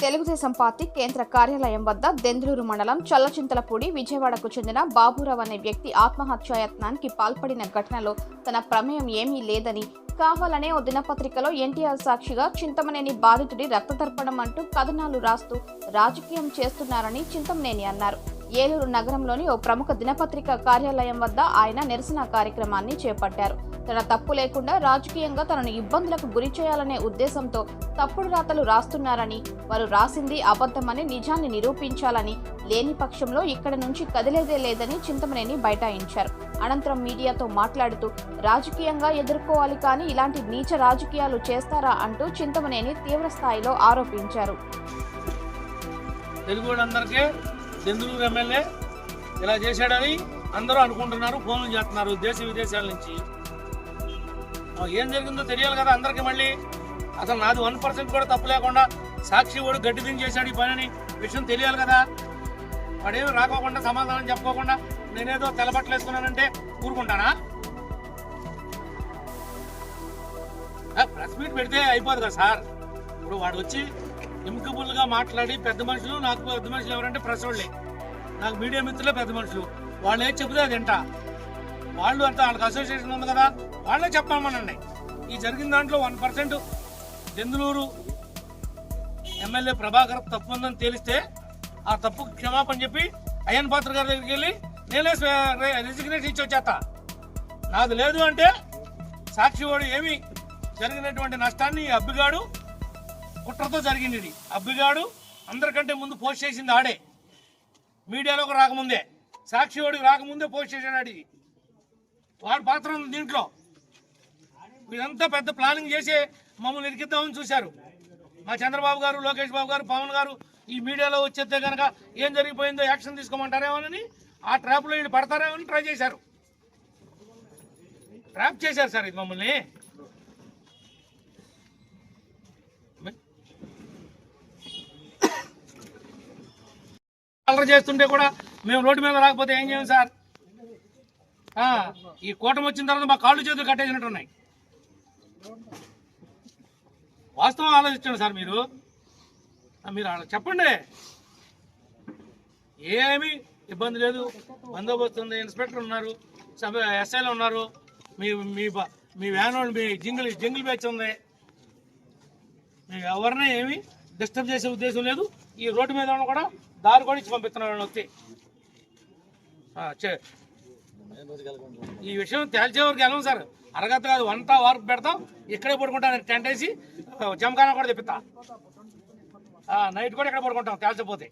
Telugu Desam party కేంద్ర కార్యాలయం వద్ద దెందులూరు మండలం చల్లచింతలపూడి విజయవాడకు చెందిన బాబురావు అనే వ్యక్తి ఆత్మహత్యాయత్నానికి పాల్పడిన ఘటనలో తన ప్రమేయం ఏమీ లేదని కావాలనే ఓ దినపత్రికలో ఎన్టీఆర్ సాక్షిగా చింతమనేని బాధితుడి రక్తతర్పణం అంటూ కథనాలు రాస్తూ రాజకీయం చేస్తున్నారని చింతమనేని అన్నారు. ఏలూరు నగరంలోని ఓ ప్రముఖ దినపత్రిక కార్యాలయం వద్ద ఆయన నిరసన కార్యక్రమాన్ని చేపట్టారు. తన తప్పు లేకుండా రాజకీయంగా తనను ఇబ్బందులకు గురి చేయాలనే ఉద్దేశంతో తప్పుడు రాతలు రాస్తున్నారని వారు రాసింది అబద్ధమని నిజాన్ని నిరూపించాలని లేని పక్షంలో ఇక్కడ నుంచి కదిలేదే లేదని చింతమనేని బైఠాయించారు. అనంతరం మీడియాతో మాట్లాడుతూ రాజకీయంగా ఎదుర్కోవాలి కానీ ఇలాంటి నీచ రాజకీయాలు చేస్తారా? అంటూ చింతమనేని తీవ్ర స్థాయిలో ఆరోపించారు. తెలుగు వాళ్ళందరికీ చంద్రూరు ఎమ్మెల్యే ఇలా చేశాడని అందరూ అనుకుంటున్నారు ఫోన్లు చేస్తున్నారు దేశ విదేశాల నుంచి. ఏం జరిగిందో తెలియాలి కదా అందరికీ మళ్ళీ. అసలు నాది వన్ పర్సెంట్ కూడా తప్పు లేకుండా సాక్షి వాడు గడ్డి దించి చేశాడు ఈ పనిని. విషయం తెలియాలి కదా. వాడేమి రాకోకుండా సమాధానం చెప్పుకోకుండా నేనేదో తెల్లబట్టలు వేసుకున్నానంటే ఊరుకుంటానా? ప్రెస్ మీట్ పెడితే అయిపోదు కదా సార్. ఇప్పుడు వాడు వచ్చి ఎముకబుల్గా మాట్లాడి పెద్ద మనుషులు నాకు పెద్ద మనుషులు ఎవరంటే ప్రెస్ వాళ్ళే నాకు మీడియా మిత్రులే పెద్ద మనుషులు. వాళ్ళు ఏది చెబితే అది వింటా. వాళ్ళు అంతా వాళ్ళకి అసోసియేషన్ ఉంది కదా వాళ్ళే చెప్పమనండి ఈ జరిగిన దాంట్లో one percent Denduluru MLA Prabhakar తప్పు ఉందని తేలిస్తే ఆ తప్పు క్షమాపణ చెప్పి అయ్యన్ పాత్ర గారి దగ్గరికి వెళ్ళి నేనే రెసిగ్నేషన్ ఇచ్చి వచ్చేస్తా. నాది లేదు అంటే సాక్షి వాడు ఏమి జరిగినటువంటి నష్టాన్ని అబ్బిగాడు కుట్రతో జరిగింది ఇది. అబ్బిగాడు అందరికంటే ముందు పోస్ట్ చేసింది ఆడే. మీడియాలోకి రాకముందే. సాక్షి వాడికి రాకముందే పోస్ట్ చేశాడు ఆడి వాడి పాత్ర ఉంది దీంట్లో. మీరంతా పెద్ద ప్లానింగ్ చేసి మమ్మల్ని ఇరికిద్దామని చూశారు. మా చంద్రబాబు గారు లోకేష్ బాబు గారు పవన్ గారు ఈ మీడియాలో వచ్చేస్తే కనుక ఏం జరిగిపోయిందో యాక్షన్ తీసుకోమంటారేమోనని ఆ ట్రాప్లో వీళ్ళు పడతారేమని ట్రై చేశారు. ట్రాప్ చేశారు సార్ ఇది మమ్మల్ని. అల్లరి చేస్తుంటే కూడా మేము రోడ్డు మీద రాకపోతే ఏం చేయం సార్? ఈ కూటమి వచ్చిన తర్వాత మా కాళ్ళు చేతులు కట్టేసినట్టు ఉన్నాయి. వాస్తవం ఆలోచించండి సార్ మీరు. మీరు చెప్పండి. ఏమీ ఇబ్బంది లేదు. బందోబస్తు ఉంది. ఇన్స్పెక్టర్ ఉన్నారు. సబ్ ఎస్ఐలు ఉన్నారు. మీ మీ మీ వ్యాన్ వాళ్ళు మీ జింగిల్ జింగిల్ బ్యాచ్ ఉంది. మీకు ఎవరిని ఏమి డిస్టర్బ్ చేసే ఉద్దేశం లేదు. ఈ రోడ్డు మీద ఉన్న కూడా దారి కూడా ఇచ్చి పంపిస్తున్నాడు వచ్చి. ఈ విషయం తేల్చే వరకు వెళ్ళం సార్. అరగత కాదు వంట వరకు పెడతాం. ఇక్కడే పడుకుంటాను టెంట్ వేసి జమకాన కూడా తెప్పిస్తా. ఆ, నైట్ కూడా ఇక్కడ పడుకుంటాం తేల్చపోతే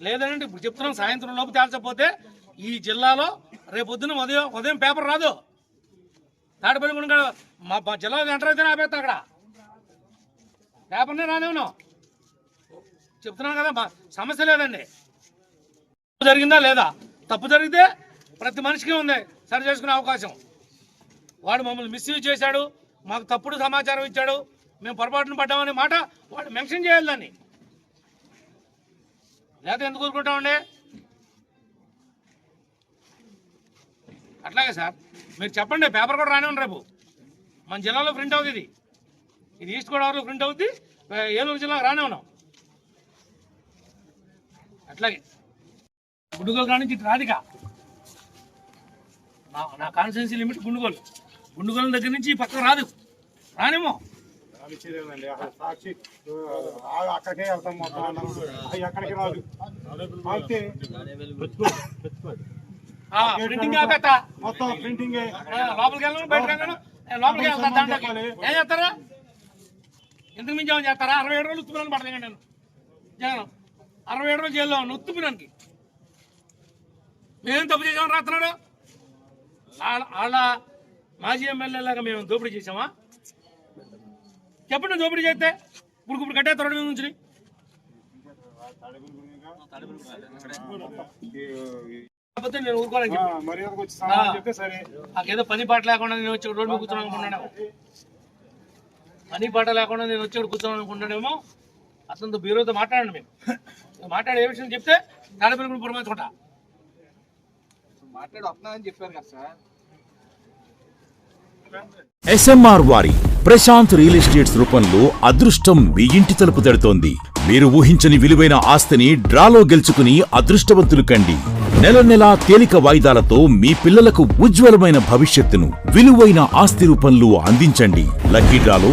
లేదంటే ఇప్పుడు చెప్తున్నాం సాయంత్రం లోపు తేల్చకపోతే ఈ జిల్లాలో రేపు పొద్దున ఉదయం ఉదయం పేపర్ రాదు. తాడపల్లి మా జిల్లాలో ఎంటర్ అయితేనే ఆపేస్తా అక్కడ. పేపర్నే రానివ్వను. చెప్తున్నాను కదా సమస్య లేదండి. తప్పు జరిగిందా లేదా? తప్పు జరిగితే ప్రతి మనిషికి ఉంది సరి చేసుకునే అవకాశం. వాడు మమ్మల్ని మిస్యూజ్ చేశాడు మాకు తప్పుడు సమాచారం ఇచ్చాడు మేము పొరపాటున పడ్డామనే మాట వాడు మెన్షన్ చేయాలి దాన్ని. లేదా ఎందుకు ఊరుకుంటామండి? అట్లాగే సార్ మీరు చెప్పండి పేపర్ కూడా రానివ్వండి రేపు. మన జిల్లాలో ప్రింట్ అవుతుంది ఇది. ఇది ఈస్ట్ గోదావరిలో ప్రింట్ అవుతుంది ఏలూరు జిల్లాకు రానివ్వను. అట్లాగే. గుండుగోలు కాడి నుంచి ఇటు రాధిక. నా నా కాన్స్టిట్యున్సీ లిమిట్ గుండుగోలు. గుండుగోలు దగ్గర నుంచి ఈ పక్కకు రాదు. రానేమో. అక్కడికే వెళ్తాం మొత్తం అందరం. అవి ఎక్కడికి రాదు. అయితే ఆ, ప్రింటింగ్ ఆపేస్తా మొత్తం ప్రింటింగ్ లోపలికి వెళ్ళను బయటకు వెళ్ళను. నేను లోపలికి వెళ్తాను దాంట్లోకి. ఏం చేస్తారా? ఎందుకు మించి ఏమైనా చేస్తారా? అరవై ఏడు రోజులు ఉత్తుపినాను పడతాను నేను. జగన్. అరవై ఏడు రోజులు జైల్లో ఉన్నా ఉత్తుపినానికి మేమేం తప్పు చేసామని రాస్తున్నాడు? వాళ్ళ- వాళ్ళ మాజీ ఎమ్మెల్యే లాగా మేము దోపిడీ చేసామా చెప్పండి దోపిడీ చేస్తే. ఇప్పుడు ఇప్పుడు కట్టే తొడ మీద నుంచి కాకపోతే నేను ఊరుకోవాలని నాకేదో పని పాట లేకుండా నేను వచ్చి రోడ్డు మీద కూర్చోను అనుకున్నాను పని పాట లేకుండా నేను వచ్చి కూర్చోను అనుకున్నాడేమో అతనితో బీరోతో మాట్లాడండి మేము మాట్లాడే ఏ విషయం చెప్తే తాడపల్లి కూడా పురమాచుకుంటా మాట్లాడి చెప్పారు కదా సార్. ఎస్ఎంఆర్ వారి ప్రశాంత్ రియల్ ఎస్టేట్స్ రూపంలో అదృష్టం మీ ఇంటి తలుపు తడుతోంది. మీరు ఊహించని విలువైన ఆస్తిని డ్రాలో గెలుచుకుని అదృష్టవంతులు కండి. నెల నెలా తేలిక వాయిదాలతో మీ పిల్లలకు ఉజ్వలమైన భవిష్యత్తును విలువైన ఆస్తి రూపంలో అందించండి. లక్కీ డ్రాలో